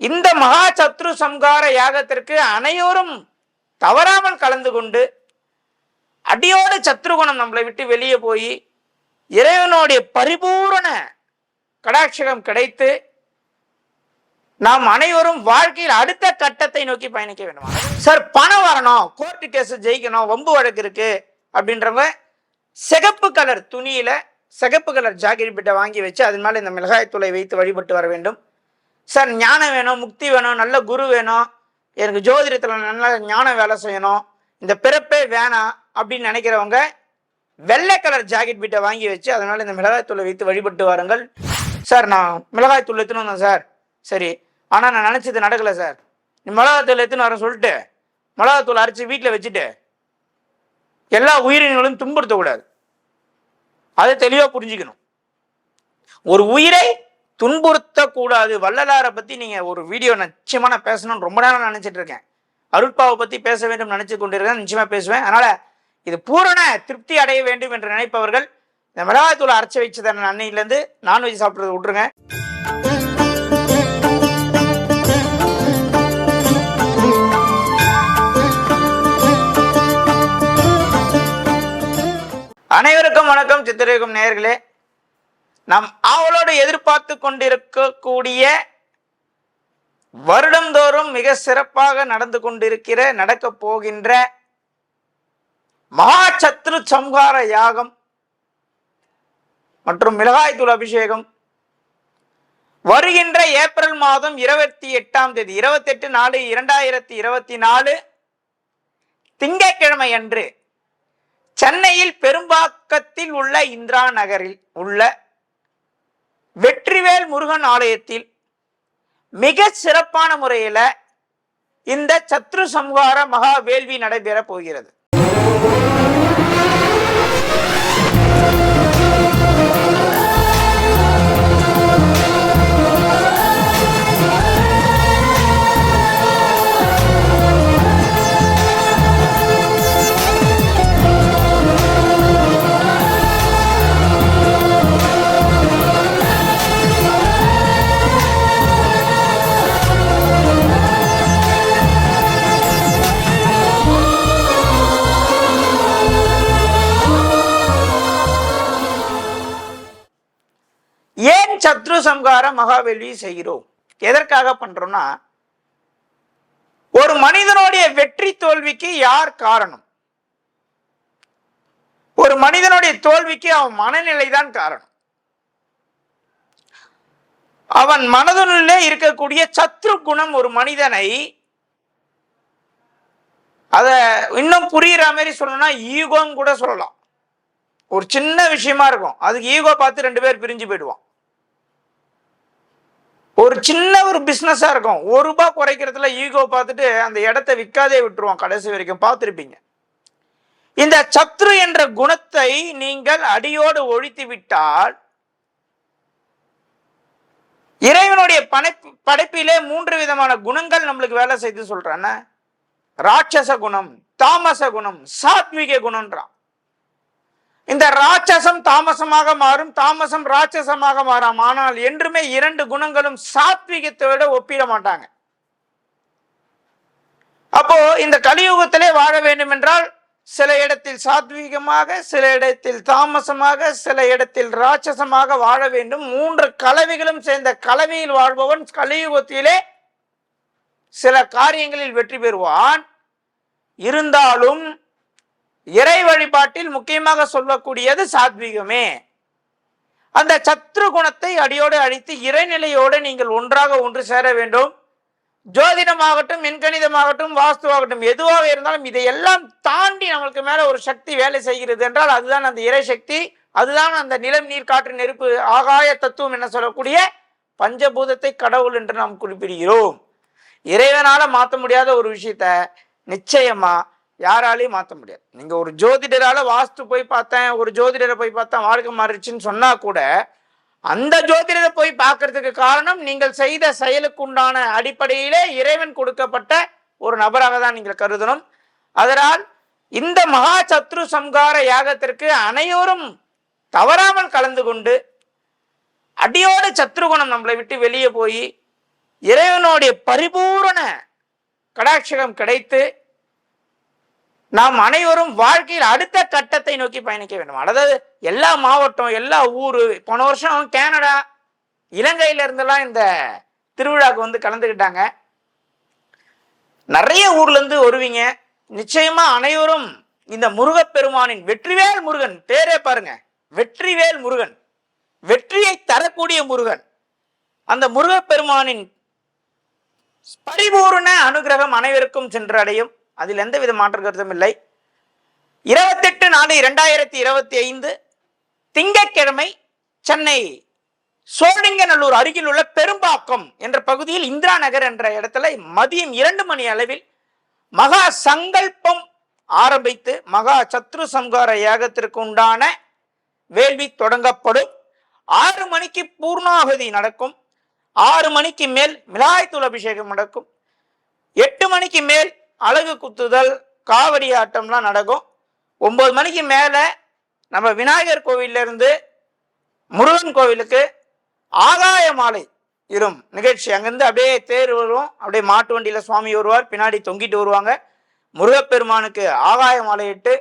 இந்த மகா சத்ரு சம்ஹார யாகத்திற்கு அனைவரும் தவறாமல் கலந்து கொண்டு அடியோடு சத்ருகுணம் நம்மளை விட்டு வெளியே போய் இறைவனுடைய பரிபூரண கடாட்சகம் கிடைத்து நாம் அனைவரும் வாழ்க்கையில் அடுத்த கட்டத்தை நோக்கி பயணிக்க வேண்டுமா? சார் பணம் வரணும் கோர்ட்டு கேஸ் ஜெயிக்கணும் வம்பு வழக்கு இருக்கு அப்படின்றவ சிகப்பு கலர் துணியில சிகப்பு கலர் ஜாக்கெட் பிட்டை வாங்கி வச்சு அதன் மேலே இந்த மிளகாய் தூளை வைத்து வழிபட்டு வர வேண்டும். சார் ஞானம் வேணும் முக்தி வேணும் நல்ல குரு வேணும். எனக்கு ஜோதிடத்தில் நல்ல ஞானம் வேலை செய்யணும். இந்த பிறப்பே வேணாம் அப்படின்னு நினைக்கிறவங்க வெள்ளை கலர் ஜாக்கெட் பீட்டை வாங்கி வச்சு அதனால இந்த மிளகாய் தூளை வைத்து வழிபட்டு வாருங்கள். சார் நான் மிளகாய் தூள் எடுத்துன்னு வந்தேன் சார். சரி. ஆனால் நான் நினச்சது நடக்கலை சார். நீ மிளகாய் தூள் எடுத்துன்னு வர சொல்லிட்டு மிளகாய் தூள் அரைச்சி வீட்டில் வச்சுட்டு எல்லா உயிரினங்களும் துன்புறுத்தக்கூடாது. அதை தெளிவாக புரிஞ்சுக்கணும். ஒரு உயிரை துன்புறுத்த துன்புறுத்தக்கூடாது வள்ளலாரை பற்றி நீங்கள் ஒரு வீடியோ நிச்சயமாக நான் பேசணும்னு ரொம்ப நேரம் நினச்சிட்டு இருக்கேன். அருட்பாவை பற்றி பேச வேண்டும் நினச்சி கொண்டிருக்கேன் நிச்சயமாக பேசுவேன். அதனால் இது பூரண திருப்தி அடைய வேண்டும் என்று நினைப்பவர்கள் இந்த மிளகாத்தூளை அரைச்சி வச்சதன் அன்னையிலேருந்து நான்வெஜ் சாப்பிட்றத விட்டுருங்க. அனைவருக்கும் வணக்கம். சித்திரைக்கும் நேர்களே நாம் ஆவலோடு எதிர்பார்த்து கொண்டிருக்கக்கூடிய வருடந்தோறும் மிக சிறப்பாக நடந்து கொண்டிருக்கிற நடக்கப் போகின்ற மகா சத்ரு சம்ஹார யாகம் மற்றும் மிளகாய்த்தூள் அபிஷேகம் வருகின்ற ஏப்ரல் மாதம் இருபத்தி எட்டாம் தேதி இருபத்தி எட்டு நாலு இரண்டாயிரத்தி இருபத்தி நாலு திங்கட்கிழமை அன்று சென்னையில் பெரும்பாக்கத்தில் உள்ள இந்திரா நகரில் உள்ள வெற்றிவேல் முருகன் ஆலயத்தில் மிக சிறப்பான முறையில் இந்த சத்ரு சம்ஹார மகா வேள்வி நடைபெற போகிறது. மகாவேள்வி செய்கிறோம். எதற்காக பண்றோம்னா ஒரு மனிதனுடைய வெற்றி தோல்விக்கு யார் காரணம்? ஒரு மனிதனுடைய தோல்விக்கு அவன் மனநிலை தான் காரணம். அவன் மனதிலே இருக்கக்கூடிய சத்ரு குணம் ஒரு மனிதனை அத இன்னும் புரியுற மாதிரி சொல்லணும்னா ஈகோன்னு கூட சொல்லலாம். ஒரு சின்ன விஷயமா இருக்கும். அதுக்கு ஈகோ பார்த்து ரெண்டு பேர் பிரிஞ்சு போயிடுவான். ஒரு சின்ன ஒரு பிஸ்னஸாக இருக்கும். ஒரு ரூபாய் குறைக்கிறதுல ஈகோ பார்த்துட்டு அந்த இடத்த விற்காதே விட்டுருவோம் கடைசி வரைக்கும். பார்த்துருப்பீங்க. இந்த சத்ரு என்ற குணத்தை நீங்கள் அடியோடு ஒழித்து விட்டால் இறைவனுடைய படைப்பு படைப்பிலே மூன்று விதமான குணங்கள் நம்மளுக்கு வேலை செய்து சொல்றான. ராட்சச குணம் தாமச குணம் சாத்விக குணம்ன்றான். இந்த ராட்சசம் தாமசமாக மாறும் தாமசம் ராட்சசமாக மாறாம். ஆனால் என்றுமே இரண்டு குணங்களும் சாத்விகத்தை விட ஒப்பிட மாட்டாங்க. அப்போ இந்த கலியுகத்திலே வாழ வேண்டும் என்றால் சில இடத்தில் சாத்வீகமாக சில இடத்தில் தாமசமாக சில இடத்தில் ராட்சசமாக வாழ வேண்டும். மூன்று கலவைகளும் சேர்ந்த கலவையில் வாழ்பவன் கலியுகத்திலே சில காரியங்களில் வெற்றி பெறுவான். இருந்தாலும் இறை வழிபாட்டில் முக்கியமாக சொல்லக்கூடியது சாத்வீகமே. அந்த சத்ரு குணத்தை அடியோடு அழித்து இறைநிலையோடு நீங்கள் ஒன்றாக ஒன்று சேர வேண்டும். ஜோதிடமாகட்டும் மின்கணிதமாகட்டும் வாஸ்துவாகட்டும் எதுவாக இருந்தாலும் இதையெல்லாம் தாண்டி நம்மளுக்கு மேலே ஒரு சக்தி வேலை செய்கிறது என்றால் அதுதான் அந்த இறை சக்தி. அதுதான் அந்த நிலம் நீர் காற்று நெருப்பு ஆகாய தத்துவம் என்ன சொல்லக்கூடிய பஞ்சபூதத்தை கடவுள் என்று நாம் குறிப்பிடுகிறோம். இறைவனால மாற்ற முடியாத ஒரு விஷயத்த நிச்சயமா யாராலையும் மாற்ற முடியாது. நீங்கள் ஒரு ஜோதிடரால் வாஸ்து போய் பார்த்தேன் ஒரு ஜோதிடரை போய் பார்த்தேன் வாழ்க்கை மாறிடுச்சுன்னு சொன்னால் கூட அந்த ஜோதிடரை போய் பார்க்கறதுக்கு காரணம் நீங்கள் செய்த செயலுக்கு உண்டான அடிப்படையிலே இறைவன் கொடுக்கப்பட்ட ஒரு நபராக தான் நீங்கள் கருதணும். அதனால் இந்த மகா சத்ரு சம்ஹார யாகத்திற்கு அனைவரும் தவறாமல் கலந்து கொண்டு அடியோட சத்ருகுணம் நம்மளை விட்டு வெளியே போய் இறைவனுடைய பரிபூரண கடாட்சகம் கிடைத்து நாம் அனைவரும் வாழ்க்கையில் அடுத்த கட்டத்தை நோக்கி பயணிக்க வேண்டும். அதாவது எல்லா மாவட்டம் எல்லா ஊர் போன வருஷம் கேனடா இலங்கையில இருந்தெல்லாம் இந்த திருவிழாவுக்கு வந்து கலந்துக்கிட்டாங்க. நிறைய ஊர்லேருந்து வருவீங்க. நிச்சயமா அனைவரும் இந்த முருகப்பெருமானின் வெற்றிவேல் முருகன் பேரே பாருங்க. வெற்றிவேல் முருகன். வெற்றியை தரக்கூடிய முருகன். அந்த முருகப்பெருமானின் பரிபூர்ண அனுகிரகம் அனைவருக்கும் சென்றடையும். அதில் எந்த வித மாற்று கருத்தும் இல்லை. இருபத்தெட்டு நாலு இரண்டாயிரத்தி இருபத்தி ஐந்து திங்கட்கிழமை சென்னை சோழிங்கநல்லூர் அருகில் உள்ள பெரும்பாக்கம் என்ற பகுதியில் இந்திரா நகர் என்ற இடத்துல மதியம் இரண்டு மணி அளவில் மகா சங்கல்பம் ஆரம்பித்து மகா சத்ரு சம்ஹார யாகத்திற்கு உண்டான வேள்வி தொடங்கப்படும். ஆறு மணிக்கு பூர்ணாகுதி நடக்கும். ஆறு மணிக்கு மேல் மிளாய்த்தூள் அபிஷேகம் நடக்கும். எட்டு மணிக்கு மேல் அழகு குத்துதல் காவடி ஆட்டம்லாம் நடக்கும். ஒம்பது மணிக்கு மேலே நம்ம விநாயகர் கோவில்ல முருகன் கோவிலுக்கு ஆகாய மாலை இரும் நிகழ்ச்சி. அங்கேருந்து அப்படியே தேர் வரும். அப்படியே மாட்டு வண்டியில் சுவாமி வருவார். பின்னாடி தொங்கிட்டு வருவாங்க. முருகப்பெருமானுக்கு ஆகாய மாலையிட்டு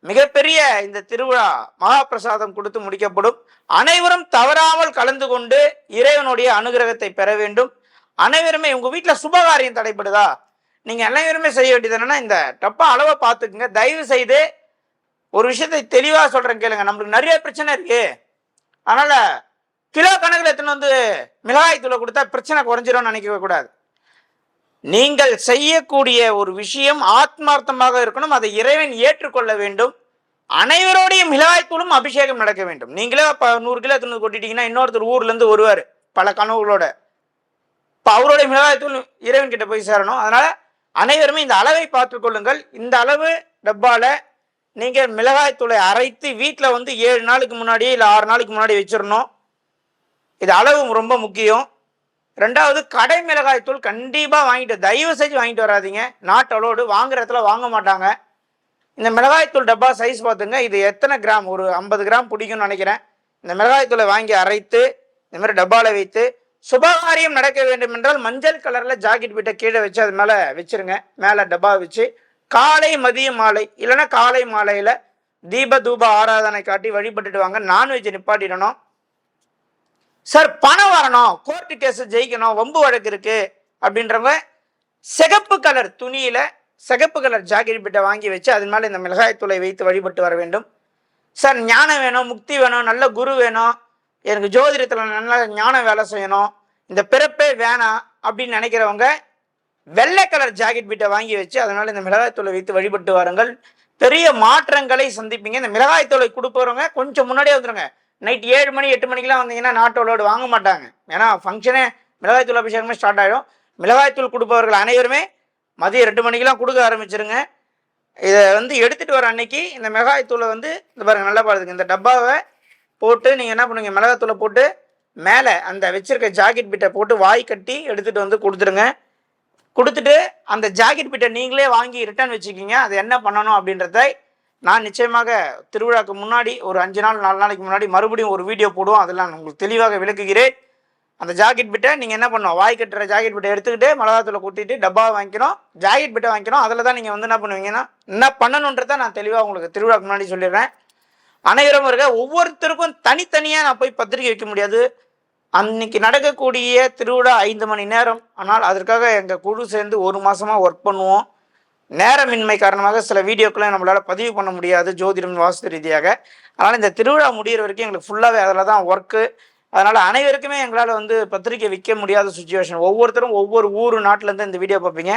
மிகப்பெரிய இந்த திருவிழா மகாபிரசாதம் கொடுத்து முடிக்கப்படும். அனைவரும் தவறாமல் கலந்து கொண்டு இறைவனுடைய அனுகிரகத்தை பெற வேண்டும். அனைவருமே உங்கள் வீட்டில் சுபகாரியம் தடைப்படுதா நீங்கள் அனைவருமே செய்ய வேண்டியது என்னென்னா இந்த டப்பா அளவை பார்த்துக்குங்க. தயவு செய்து ஒரு விஷயத்தை தெளிவாக சொல்கிறேன் கேளுங்க. நம்மளுக்கு நிறைய பிரச்சனை இருக்கு. அதனால் கிலோ கணக்கில் எடுத்துன்னு வந்து மிளகாய் தூளை கொடுத்தா பிரச்சனை குறைஞ்சிரும்னு நினைக்கவே கூடாது. நீங்கள் செய்யக்கூடிய ஒரு விஷயம் ஆத்மார்த்தமாக இருக்கணும். அதை இறைவன் ஏற்றுக்கொள்ள வேண்டும். அனைவரோடைய மிளகாய்த்தூளும் அபிஷேகம் நடக்க வேண்டும். நீங்களே இப்போ நூறு கிலோ எடுத்துன்னு கொட்டிட்டீங்கன்னா இன்னொருத்தர் ஊர்லேருந்து வருவார் பல கனவுகளோட. இப்போ அவருடைய மிளகாய்த்தூள் இறைவன் கிட்ட போய் சேரணும். அதனால் அனைவருமே இந்த அளவை பார்த்துக்கொள்ளுங்கள் இந்த அளவு டப்பால நீங்கள் மிளகாய்த்தூளை அரைத்து வீட்டில் வந்து ஏழு நாளுக்கு முன்னாடியே இல்லை ஆறு நாளுக்கு முன்னாடி வச்சிடணும். இது அளவு ரொம்ப முக்கியம். ரெண்டாவது கடை மிளகாய் தூள் கண்டிப்பாக வாங்கிட்டு தயவு செஞ்சு வாங்கிட்டு வராதீங்க. நாட்டு அளவோடு வாங்குற இடத்துல வாங்க மாட்டாங்க. இந்த மிளகாய்த்தூள் டப்பா சைஸ் பார்த்துங்க. இது எத்தனை கிராம்? ஒரு ஐம்பது கிராம் பிடிக்கும்னு நினைக்கிறேன். இந்த மிளகாய்த்தூளை வாங்கி அரைத்து இந்த மாதிரி டப்பாவில் வைத்து சுபகாரியம் நடக்க வேண்டும் என்றால் மஞ்சள் கலரில் ஜாக்கெட் பிட்டை கீழே வச்சு அது மேலே வச்சிருங்க. மேலே டப்பா வச்சு காலை மதியம் மாலை இல்லைன்னா காலை மாலையில் தீப தூப ஆராதனை காட்டி வழிபட்டுட்டு வாங்க. நான்வெஜ் நிப்பாட்டிடணும். சார் பணம் வரணும். கோர்ட்டு கேஸ் ஜெயிக்கணும். வம்பு வழக்கு இருக்கு. அப்படின்றவங்க சிகப்பு கலர் துணியில சிகப்பு கலர் ஜாக்கெட் பிட்டை வாங்கி வச்சு அதன் மேலே இந்த மிளகாய் தூளை வைத்து வழிபட்டு வர வேண்டும். சார் ஞானம் வேணும் முக்தி வேணும் நல்ல குரு வேணும். எனக்கு ஜோதிடத்தில் நல்ல ஞான வேலை செய்யணும். இந்த பிறப்பே வேணாம் அப்படின்னு நினைக்கிறவங்க வெள்ளை கலர் ஜாக்கெட் பீட்டை வாங்கி வச்சு அதனால இந்த மிளகாய் தூளை வைத்து வழிபட்டு வாருங்கள். பெரிய மாற்றங்களை சந்திப்பீங்க. இந்த மிளகாய்த்தூளை கொடுப்பவங்க கொஞ்சம் முன்னாடியே வந்துருங்க. நைட் ஏழு மணி எட்டு மணிக்கெலாம் வந்தீங்கன்னா நாட்டோலோடு வாங்க மாட்டாங்க. ஏன்னா ஃபங்க்ஷனே மிளகாய்த்தூள் அபிஷேகமே ஸ்டார்ட் ஆகிடும் மிளகாய்த்தூள் கொடுப்பவர்கள் அனைவருமே மதியம் ரெண்டு மணிக்கெலாம் கொடுக்க ஆரம்பிச்சிருங்க. இதை வந்து எடுத்துகிட்டு வர அன்னைக்கு இந்த மிளகாய்த்தூளை வந்து இந்த பாருங்கள் நல்லா பாருங்க. இந்த டப்பாவை போட்டு நீங்கள் என்ன பண்ணுவீங்க? மிளகாத்தூளை போட்டு மேலே அந்த வச்சுருக்க ஜாக்கெட் பிட்டை போட்டு வாய் கட்டி எடுத்துகிட்டு வந்து கொடுத்துருங்க கொடுத்துட்டு அந்த ஜாக்கெட் பிட்டை நீங்களே வாங்கி ரிட்டர்ன் வச்சுக்கிங்க. அது என்ன பண்ணணும் அப்படின்றத நான் நிச்சயமாக திருவிழாக்கு முன்னாடி ஒரு அஞ்சு நாள் நாலு நாளைக்கு முன்னாடி மறுபடியும் ஒரு வீடியோ போடுவோம். அதெல்லாம் நான் உங்களுக்கு தெளிவாக விளக்குகிறேன். அந்த ஜாக்கெட் பிட்டை நீங்கள் என்ன பண்ணுவோம் வாய் கட்டுற ஜாக்கெட் பிட்டை எடுத்துக்கிட்டு மிளகாத்தூளை கொட்டிட்டு டப்பா வாங்கிக்கணும் ஜாக்கெட் பிட்டை வாங்கிக்கணும் அதில் தான் நீங்கள் வந்து என்ன பண்ணுவீங்கன்னா என்ன பண்ணணுன்றதை நான் தெளிவாக உங்களுக்கு திருவிழாக்கு முன்னாடி சொல்லிடுறேன். அனைவரும் இருக்க ஒவ்வொருத்தருக்கும் தனித்தனியாக நான் போய் பத்திரிக்கை வைக்க முடியாது. அன்னைக்கு நடக்கக்கூடிய திருவிழா ஐந்து மணி நேரம். ஆனால் அதற்காக எங்கள் குழு சேர்ந்து ஒரு மாதமாக ஒர்க் பண்ணுவோம். நேரமின்மை காரணமாக சில வீடியோக்களை நம்மளால் பதிவு பண்ண முடியாது ஜோதிடம் வாஸ்து ரீதியாக. அதனால் இந்த திருவிழா முடிகிற வரைக்கும் எங்களுக்கு ஃபுல்லாகவே அதில் தான் ஒர்க்கு அதனால் அனைவருக்குமே எங்களால் வந்து பத்திரிக்கை விற்க முடியாத சுச்சுவேஷன் ஒவ்வொருத்தரும் ஒவ்வொரு ஊர் நாட்டிலேருந்து இந்த வீடியோ பார்ப்பீங்க.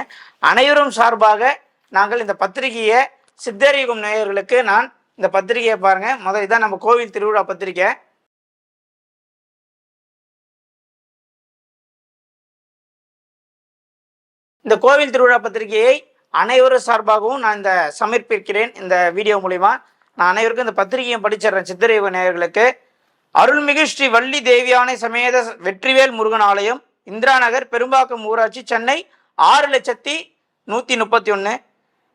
அனைவரும் சார்பாக நாங்கள் இந்த பத்திரிகையை சித்தரிக்கும் நேயர்களுக்கு நான் இந்த பத்திரிகையை பாருங்கள் முதல் இதான் நம்ம கோவில் திருவிழா பத்திரிக்கை இந்த கோவில் திருவிழா பத்திரிகையை அனைவரும் சார்பாகவும் நான் இந்த சமர்ப்பிக்கிறேன். இந்த வீடியோ மூலிமா நான் அனைவருக்கும் இந்த பத்திரிகையை படிச்சிடுறேன் சித்திரைவு நேயர்களுக்கு அருள்மிகு ஸ்ரீ வள்ளி தேவியானை சமேத வெற்றிவேல் முருகன் ஆலயம் இந்திரா நகர் பெரும்பாக்கம் ஊராட்சி சென்னை ஆறு லட்சத்தி நூற்றி முப்பத்தி ஒன்று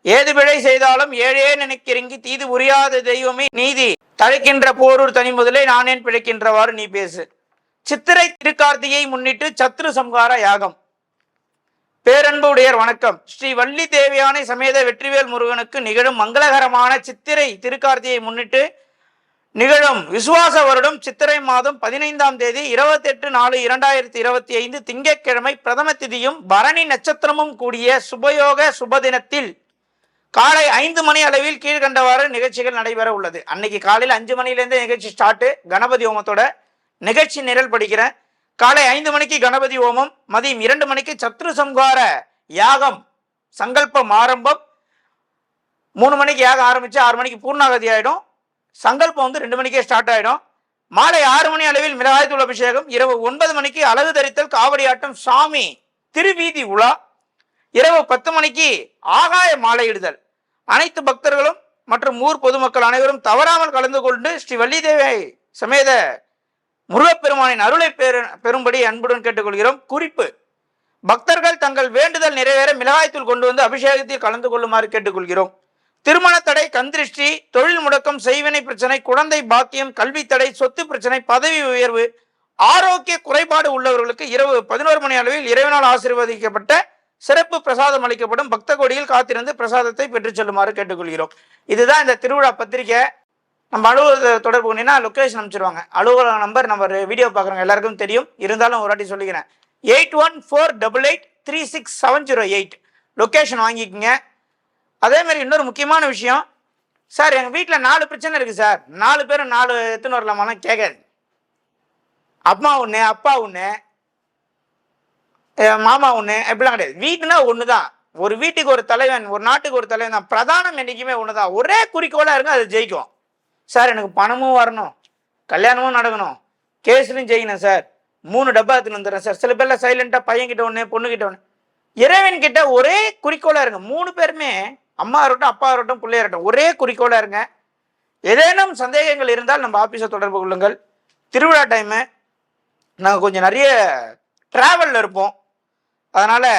ஏது பிழை செய்தாலும் ஏழே நினைக்கிறங்கி தீது உரியாத தெய்வமே நீதி. தழைக்கின்ற போரூர் தனி முதலே நானேன் பிழைக்கின்றவாறு நீ பேசு. சித்திரை திருக்கார்த்தியை முன்னிட்டு சத்ரு சம்ஹார யாகம். பேரன்பு உடையர் வணக்கம். ஸ்ரீ வள்ளி தேவியானை சமேத வெற்றிவேல் முருகனுக்கு நிகழும் மங்களகரமான சித்திரை திருக்கார்த்தியை முன்னிட்டு நிகழும் விசுவாச வருடம் சித்திரை மாதம் பதினைந்தாம் தேதி இருபத்தி எட்டு நாலு இரண்டாயிரத்தி இருபத்தி ஐந்து திங்கட்கிழமை பிரதம திதியும் பரணி நட்சத்திரமும் கூடிய சுபயோக சுபதினத்தில் காலை ஐந்து மணி அளவில் கீழ்கண்டவாறு நிகழ்ச்சிகள் நடைபெற உள்ளது. அன்னைக்கு காலையில் அஞ்சு மணிலேருந்து நிகழ்ச்சி ஸ்டார்ட் கணபதி ஹோமத்தோட நிகழ்ச்சி நிரல் படிக்கிறேன். காலை ஐந்து மணிக்கு கணபதி ஹோமம் மதியம் இரண்டு மணிக்கு சத்ரு சம்ஹார யாகம் சங்கல்பம் ஆரம்பம். மூணு மணிக்கு யாகம் ஆரம்பிச்சு ஆறு மணிக்கு பூர்ணாகதி ஆகிடும் சங்கல்பம் வந்து ரெண்டு மணிக்கே ஸ்டார்ட் ஆகிடும் மாலை ஆறு மணி அளவில் மிளகாய்த்தூள் அபிஷேகம் இரவு ஒன்பது மணிக்கு அழகு தரித்தல் காவடி ஆட்டம் சாமி திருவீதி உலா இரவு பத்து மணிக்கு ஆகாய மாலையிடுதல் அனைத்து பக்தர்களும் மற்றும் ஊர் பொதுமக்கள் அனைவரும் தவறாமல் கலந்து கொண்டு ஸ்ரீ வள்ளிதேவை சமேத முருகப்பெருமானின் அருளை பெறு பெறும்படி அன்புடன் கேட்டுக்கொள்கிறோம். குறிப்பு பக்தர்கள் தங்கள் வேண்டுதல் நிறைவேற மிளகாய்த்தூள் கொண்டு வந்து அபிஷேகத்தில் கலந்து கொள்ளுமாறு கேட்டுக்கொள்கிறோம். திருமண தடை கந்திருஷ்டி தொழில் முடக்கம் செய்வினை பிரச்சனை குழந்தை பாக்கியம் கல்வி தடை சொத்து பிரச்சனை பதவி உயர்வு ஆரோக்கிய குறைபாடு உள்ளவர்களுக்கு இரவு பதினோரு மணி அளவில் இறைவனால் ஆசீர்வதிக்கப்பட்ட சிறப்பு பிரசாதம் அளிக்கப்படும். பக்த கோடியில் காத்திருந்து பிரசாதத்தை பெற்றுச் செல்லுமாறு கேட்டுக்கொள்கிறோம். இதுதான் இந்த திருவிழா பத்திரிக்கை நம்ம அலுவலக தொடர்பு கொண்டீங்கன்னா லொக்கேஷன் அனுப்பிச்சிருவாங்க. அலுவலக நம்பர் நம்ம வீடியோ பார்க்குறவங்க எல்லாருக்கும் தெரியும். இருந்தாலும் ஒரு வாட்டி சொல்லிக்கிறேன். Eight one four double eight three six seven zero eight location வாங்கிக்கோங்க. அதே மாதிரி இன்னொரு முக்கியமான விஷயம். சார் எங்கள் வீட்டில் நாலு பிரச்சனை இருக்குது சார். நாலு பேரும் நாலு எத்தனை வரலாமான்னு கேட்காது அம்மா ஒன்று அப்பா ஒன்று மாமா ஒன்று எப்படிலாம் கிடையாது. வீட்டுனா ஒன்று தான் ஒரு வீட்டுக்கு ஒரு தலைவன் ஒரு நாட்டுக்கு ஒரு தலைவன் தான். பிரதானம் என்றைக்குமே ஒன்று தான் ஒரே குறிக்கோளாக இருக்கும் அது ஜெயிக்கும். சார் எனக்கு பணமும் வரணும். கல்யாணமும் நடக்கணும். கேஸ்லையும் ஜெயிக்கணும் சார். மூணு டப்பா எடுத்துன்னு வந்துடுறேன் சார். சில பேர்லாம் சைலண்ட்டாக பையன்கிட்ட ஒன்று பொண்ணுக்கிட்ட ஒன்று இறைவன் கிட்ட ஒரே குறிக்கோளாக இருங்க. மூணு பேருமே அம்மா இருக்கட்டும் அப்பா இருக்கட்டும் பிள்ளையா இருக்கட்டும் ஒரே குறிக்கோளாக இருங்க. ஏதேனும் சந்தேகங்கள் இருந்தால் நம்ம ஆஃபீஸை தொடர்பு கொள்ளுங்கள். திருவிழா டைமு நாங்கள் கொஞ்சம் நிறைய ட்ராவலில் இருப்போம். அதனால்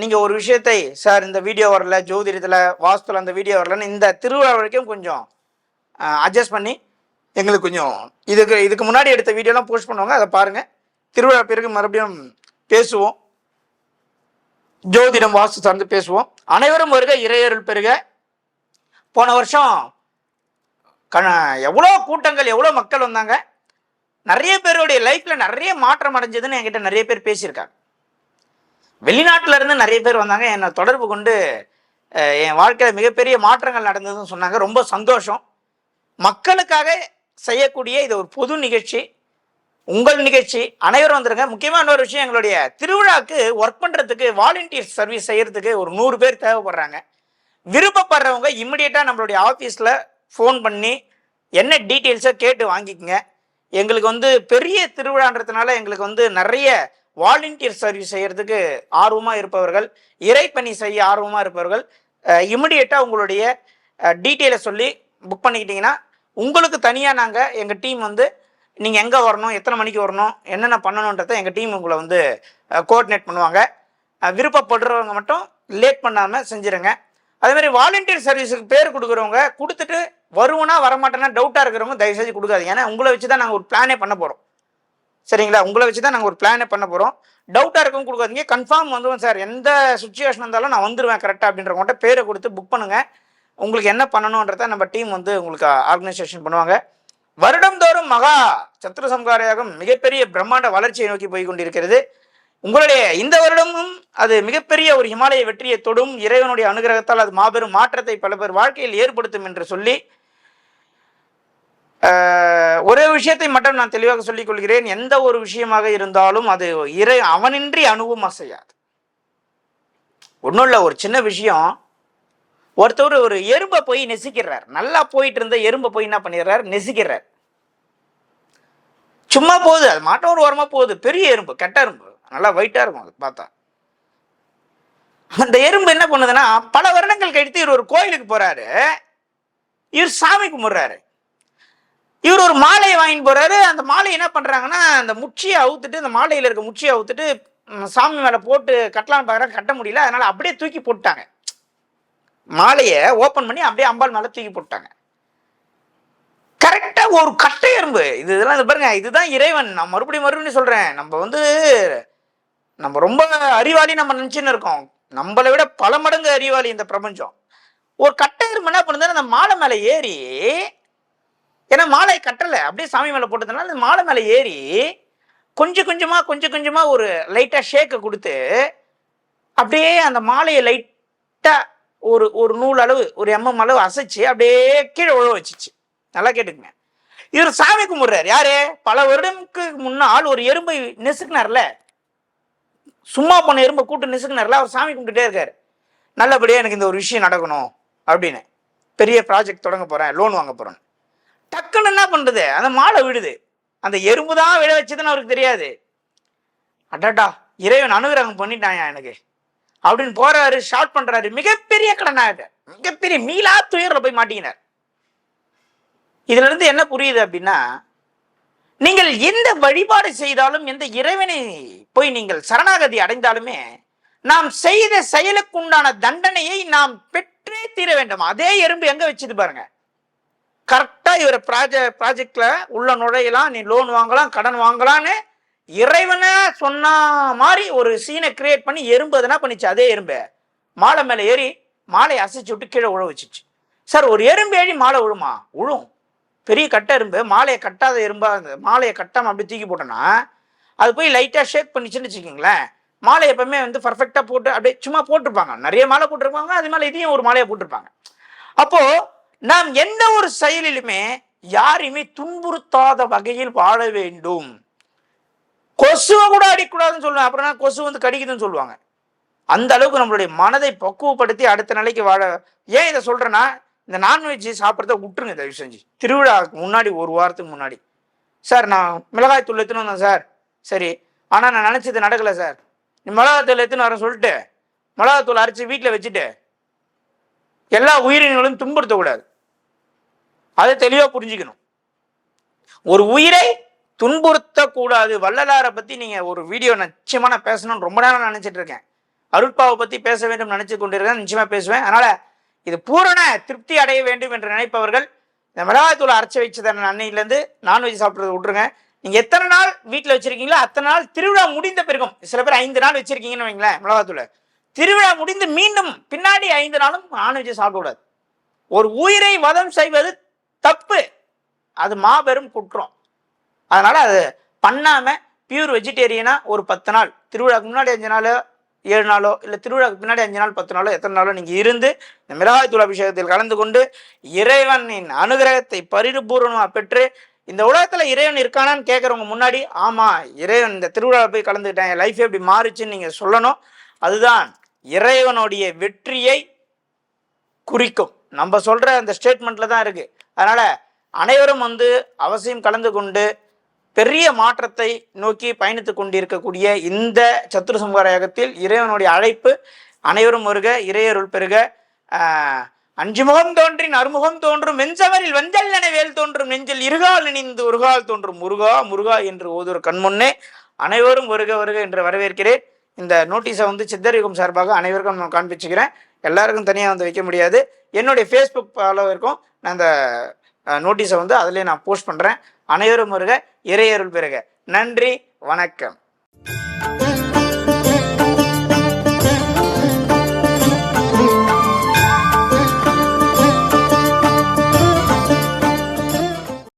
நீங்கள் ஒரு விஷயத்தை சார் இந்த வீடியோ வரல ஜோதிடத்தில் வாஸ்துல அந்த வீடியோ வரலன்னு இந்த திருவிழா வரைக்கும் கொஞ்சம் அட்ஜஸ்ட் பண்ணி எங்களுக்கு கொஞ்சம் இதுக்கு இதுக்கு முன்னாடி எடுத்த வீடியோலாம் போஸ்ட் பண்ணுவாங்க அதை பாருங்கள் திருவிழா பிறகு மறுபடியும் பேசுவோம். ஜோதிடம் வாஸ்து சார்ந்து பேசுவோம். அனைவரும் வருக இறையருள் பெருக போன வருஷம் கண எவ்வளோ கூட்டங்கள் எவ்வளோ மக்கள் வந்தாங்க. நிறைய பேருடைய லைஃப்பில் நிறைய மாற்றம் அடைஞ்சதுன்னு என்கிட்ட நிறைய பேர் பேசியிருக்காங்க. வெளிநாட்டிலிருந்து நிறைய பேர் வந்தாங்க. என்னை தொடர்பு கொண்டு என் வாழ்க்கையில் மிகப்பெரிய மாற்றங்கள் நடந்ததுன்னு சொன்னாங்க. ரொம்ப சந்தோஷம். மக்களுக்காக செய்யக்கூடிய இது ஒரு பொது நிகழ்ச்சி உங்கள் நிகழ்ச்சி. அனைவரும் வந்துருங்க. முக்கியமான இன்னொரு விஷயம் எங்களுடைய திருவிழாவுக்கு ஒர்க் பண்ணுறதுக்கு வாலண்டியர் சர்வீஸ் செய்கிறதுக்கு ஒரு நூறு பேர் தேவைப்படுறாங்க. விருப்பப்படுறவங்க இம்மிடியட்டாக நம்மளுடைய ஆஃபீஸில் ஃபோன் பண்ணி என்ன டீட்டெயில்ஸை கேட்டு வாங்கிக்கோங்க. எங்களுக்கு வந்து பெரிய திருவிழான்றதுனால எங்களுக்கு வந்து நிறைய வாலண்டியர் சர்வீஸ் செய்கிறதுக்கு ஆர்வமாக இருப்பவர்கள் இறைப்பணி செய்ய ஆர்வமாக இருப்பவர்கள் இமிடியேட்டாக உங்களுடைய டீட்டெயிலை சொல்லி புக் பண்ணிக்கிட்டீங்கன்னா உங்களுக்கு தனியாக நாங்கள் எங்கள் டீம் வந்து நீங்கள் எங்கே வரணும் எத்தனை மணிக்கு வரணும் என்னென்ன பண்ணணுன்றதை எங்கள் டீம் உங்களை வந்து கோஆர்டினேட் பண்ணுவாங்க. விருப்பப்படுறவங்க மட்டும் லேட் பண்ணாமல் செஞ்சுருங்க. அதேமாதிரி வாலண்டியர் சர்வீஸுக்கு பேர் கொடுக்குறவங்க கொடுத்துட்டு வருவோன்னா வரமாட்டேன்னா டவுட்டாக இருக்கிறவங்க தயவு செஞ்சு ஏன்னா உங்களை வச்சு தான் நாங்கள் ஒரு பிளானே பண்ண போகிறோம் சரிங்களா? உங்களை வச்சு தான் நாங்கள் ஒரு பிளானே பண்ண போகிறோம் டவுட்டாக இருக்கவும் கொடுக்காதீங்க. கன்ஃபார்ம் வந்துடும் சார். எந்த சுச்சுவேஷன் இருந்தாலும் நான் வந்துடுவேன் கரெக்டாக அப்படின்றவங்கள்ட்ட பேரை கொடுத்து புக் பண்ணுங்கள் உங்களுக்கு என்ன பண்ணணுன்றத நம்ம டீம் வந்து உங்களுக்கு ஆர்கனைசேஷன் பண்ணுவாங்க. வருடந்தோறும் மகா சத்ரு சம்ஹாரயாகம் மிகப்பெரிய பிரம்மாண்ட வளர்ச்சியை நோக்கி போய் கொண்டிருக்கிறது உங்களுடைய இந்த வருடமும் அது மிகப்பெரிய ஒரு இமாலய வெற்றியை தொடும். இறைவனுடைய அனுகிரகத்தால் அது மாபெரும் மாற்றத்தை பல பேர் வாழ்க்கையில் ஏற்படுத்தும் என்று சொல்லி ஒரே விஷயத்தை மட்டும் நான் தெளிவாக சொல்லிக் கொள்கிறேன் எந்த ஒரு விஷயமாக இருந்தாலும் அது இறை அவனின்றி அணுவும் அசையாது. ஒன்றும் இல்லை ஒரு சின்ன விஷயம். ஒருத்தர் ஒரு எறும்பை போய் நெசிக்கிறார். நல்லா போயிட்டு இருந்த எறும்பை போய் என்ன பண்ணிடுறார்? நெசிக்கிறார். சும்மா போகுது. அது மாட்டம் ஒரு ஓரமாக போகுது. பெரிய எறும்பு கெட்ட எறும்பு. நல்லா வைட்டாக இருக்கும் அது பார்த்தா. அந்த எறும்பு என்ன பண்ணுதுன்னா பல வருடங்கள் கழித்து இவர் ஒரு கோயிலுக்கு போகிறாரு இவர் சாமி கும்பிட்றாரு. இவர் ஒரு மாலையை வாங்கிட்டு போறாரு. அந்த மாலையை என்ன பண்றாங்கன்னா அந்த முச்சியை அவுத்துட்டு அந்த மாலையில இருக்க முச்சியை அவுத்துட்டு சாமி மேல போட்டு கட்டலாம்னு பாக்குறாங்க கட்ட முடியல. அதனால அப்படியே தூக்கி போட்டாங்க மாலையை ஓப்பன் பண்ணி அப்படியே அம்பாள் மேலே தூக்கி போட்டாங்க கரெக்டா ஒரு கட்டை எறும்பு இது இதெல்லாம் பாருங்க இதுதான் இறைவன். நான் மறுபடியும் மறுபடியும் சொல்றேன். நம்ம வந்து நம்ம ரொம்ப அறிவாளி நம்ம நினைச்சுன்னு இருக்கோம். நம்மளை விட பல மடங்கு அறிவாளி இந்த பிரபஞ்சம். ஒரு கட்டை எறும்பு என்ன பண்ணுதுன்னா அந்த மாலை மேல ஏறி ஏன்னா மாலை கட்டலை அப்படியே சாமி மேலே போட்டதுனால அந்த மாலை மேலே ஏறி கொஞ்சம் கொஞ்சமாக கொஞ்சம் கொஞ்சமாக ஒரு லைட்டாக ஷேக்கை கொடுத்து அப்படியே அந்த மாலையை லைட்டாக ஒரு ஒரு நூல் அளவு ஒரு எம்எம் அளவு அசைச்சு அப்படியே கீழே உழ வச்சுச்சு. நல்லா கேட்டுக்குங்க. இவர் சாமி கும்பிடுறாரு. யாரு? பல வருடம்க்கு முன்னால் ஒரு எறும்பை நெசுக்குனார்ல. சும்மா போன எறும்பை கூட்டு நெசுக்குனார்ல அவர் சாமி கும்பிட்டுட்டே இருக்காரு. நல்லபடியாக எனக்கு இந்த ஒரு விஷயம் நடக்கணும் அப்படின்னு. பெரிய ப்ராஜெக்ட் தொடங்க போகிறேன் லோன் வாங்க போகிறேன் டக்குன்னு என்ன பண்ணுறது அந்த மாலை விடுது. அந்த எறும்பு தான் விழ வச்சதுன்னு அவருக்கு தெரியாது. அடாடா இறைவன் அனுகிரகம் பண்ணிட்டாயா எனக்கு. அப்படின்னு போறாரு ஷார்ட் பண்றாரு. மிகப்பெரிய கடனாக. மிகப்பெரிய மீளா துயரில் போய் மாட்டிக்கினார். இதுல இருந்து என்ன புரியுது அப்படின்னா நீங்கள் எந்த வழிபாடு செய்தாலும் எந்த இறைவனை போய் நீங்கள் சரணாகதி அடைந்தாலுமே நாம் செய்த செயலுக்குண்டான தண்டனையை நாம் பெற்றே தீர வேண்டும். அதே எறும்பு எங்க வச்சுது பாருங்க. கரெக்டாக இவரை ப்ராஜெ ப்ராஜெக்டில் உள்ள நுழையலாம். நீ லோன் வாங்கலாம் கடன் வாங்கலாம்னு இறைவனை சொன்ன மாதிரி ஒரு சீனை கிரியேட் பண்ணி எறும்பு எதனா பண்ணிச்சு. அதே எறும்பு. மாலை மேலே ஏறி மாலையை அசைச்சு விட்டு கீழே உழ வச்சுச்சு. சார் ஒரு எறும்பு ஏறி மாலை விழுமா விழும் பெரிய கட்ட எறும்பு. மாலையை கட்டாத எறும்பா அந்த மாலையை கட்டாமல் அப்படி தூக்கி போட்டோன்னா அது போய் லைட்டாக ஷேக் பண்ணிச்சுன்னு வச்சுக்கோங்களேன். மாலை எப்பவுமே வந்து பர்ஃபெக்டாக போட்டு அப்படியே சும்மா போட்டிருப்பாங்க. நிறைய மாலை போட்டிருப்பாங்க. அது மேலே இதையும் ஒரு மாலையை போட்டிருப்பாங்க. அப்போது நாம் எந்த ஒரு செயலிலுமே யாரையுமே துன்புறுத்தாத வகையில் வாழ வேண்டும். கொசுவை கூட அடிக்கூடாதுன்னு சொல்லுவேன் அப்புறம் கொசு வந்து கடிக்குதுன்னு சொல்லுவாங்க. அந்த அளவுக்கு நம்மளுடைய மனதை பக்குவப்படுத்தி அடுத்த நிலைக்கு வாழ. ஏன் இதை சொல்றேன்னா இந்த நான்வெஜ் சாப்பிட்றத விட்டுருங்க தயவு செஞ்சு. திருவிழாவுக்கு முன்னாடி ஒரு வாரத்துக்கு முன்னாடி. சார் நான் மிளகாய் தூள் எடுத்துன்னு வந்தேன் சார். சரி. ஆனால் நான் நினச்சது நடக்கலை சார். நீ மிளகாய் தூள் எடுத்துன்னு வர சொல்லிட்டு மிளகாய் தூள் அரைச்சி வீட்டில் வச்சுட்டு எல்லா உயிரினங்களும் துன்புறுத்தக்கூடாது. அதை தெளிவாக புரிஞ்சுக்கணும். ஒரு உயிரை துன்புறுத்தக்கூடாது. வள்ளலாரை பற்றி நீங்கள் ஒரு வீடியோ நிச்சயமாக நான் பேசணும்னு ரொம்ப நேரம் நினச்சிட்டு இருக்கேன். அருட்பாவை பற்றி பேச வேண்டும் நினச்சி கொண்டிருக்கேன் நிச்சயமாக பேசுவேன். அதனால் இது பூரண திருப்தி அடைய வேண்டும் என்று நினைப்பவர்கள் இந்த மிளகாத்தூளை அரைச்சி வச்சதன் அன்னையிலேருந்து நான்வெஜ் சாப்பிட்றத விட்ருங்க நீங்கள் எத்தனை நாள் வீட்டில் வச்சிருக்கீங்களோ அத்தனை நாள் திருவிழா முடிந்த பிறகும் சில பேர் ஐந்து நாள் வச்சுருக்கீங்கன்னு வைங்களேன் மிளகாத்தூளை திருவிழா முடிந்து மீண்டும் பின்னாடி ஐந்து நாளும் நான்வெஜ் சாப்பிடக்கூடாது. ஒரு உயிரை வதம் செய்வது தப்பு. அது மாபெரும் குற்றம். அதனால் அது பண்ணாம பியூர் வெஜிடேரியனாக ஒரு பத்து நாள் திருவிழாக்கு முன்னாடி அஞ்சு நாளோ ஏழு நாளோ இல்லை திருவிழாக்கு பின்னாடி அஞ்சு நாள் பத்து நாளோ எத்தனை நாளோ நீங்கள் இருந்து இந்த மிளகாய் தூள் அபிஷேகத்தில் கலந்து கொண்டு இறைவனின் அனுகிரகத்தை பரிபூர்ணமாக பெற்று இந்த உலகத்தில் இறைவன் இருக்கானான்னு கேட்குறவங்க முன்னாடி ஆமாம் இறைவன் இந்த திருவிழாவில் போய் கலந்துக்கிட்டேன் என் லைஃப் எப்படி மாறுச்சுன்னு நீங்கள் சொல்லணும். அதுதான் இறைவனுடைய வெற்றியை குறிக்கும். நம்ம சொல்கிற அந்த ஸ்டேட்மெண்ட்டில் தான் இருக்குது அதனால் அனைவரும் வந்து அவசியம் கலந்து கொண்டு பெரிய மாற்றத்தை நோக்கி பயணித்து கொண்டிருக்கக்கூடிய இந்த சத்துரு சம்ஹார யாகத்தில் இறைவனுடைய அழைப்பு அனைவரும் வருக இறையருள் பெருக. அஞ்சு முகம் தோன்றின் அறுமுகம் தோன்றும் மெஞ்சவரில் வஞ்சல் நினைவேல் தோன்றும் நெஞ்சில் இருகால் நினைந்து ஒருகால் தோன்றும். முருகா முருகா என்று ஓதுவர் கண்முன்னே அனைவரும் வருக வருக என்று வரவேற்கிறேன். இந்த நோட்டீஸை வந்து சித்தரிகம் சார்பாக அனைவருக்கும் நான் காண்பிச்சுக்கிறேன். எல்லாருக்கும் தனியாக வந்து வைக்க முடியாது. என்னுடைய ஃபேஸ்புக் ஃபாலோவருக்கும் நான் அந்த நோட்டீஸை வந்து அதிலே நான் போஸ்ட் பண்ணுறேன் அனைவரும் வருக இறையருள் பெறுக நன்றி வணக்கம்.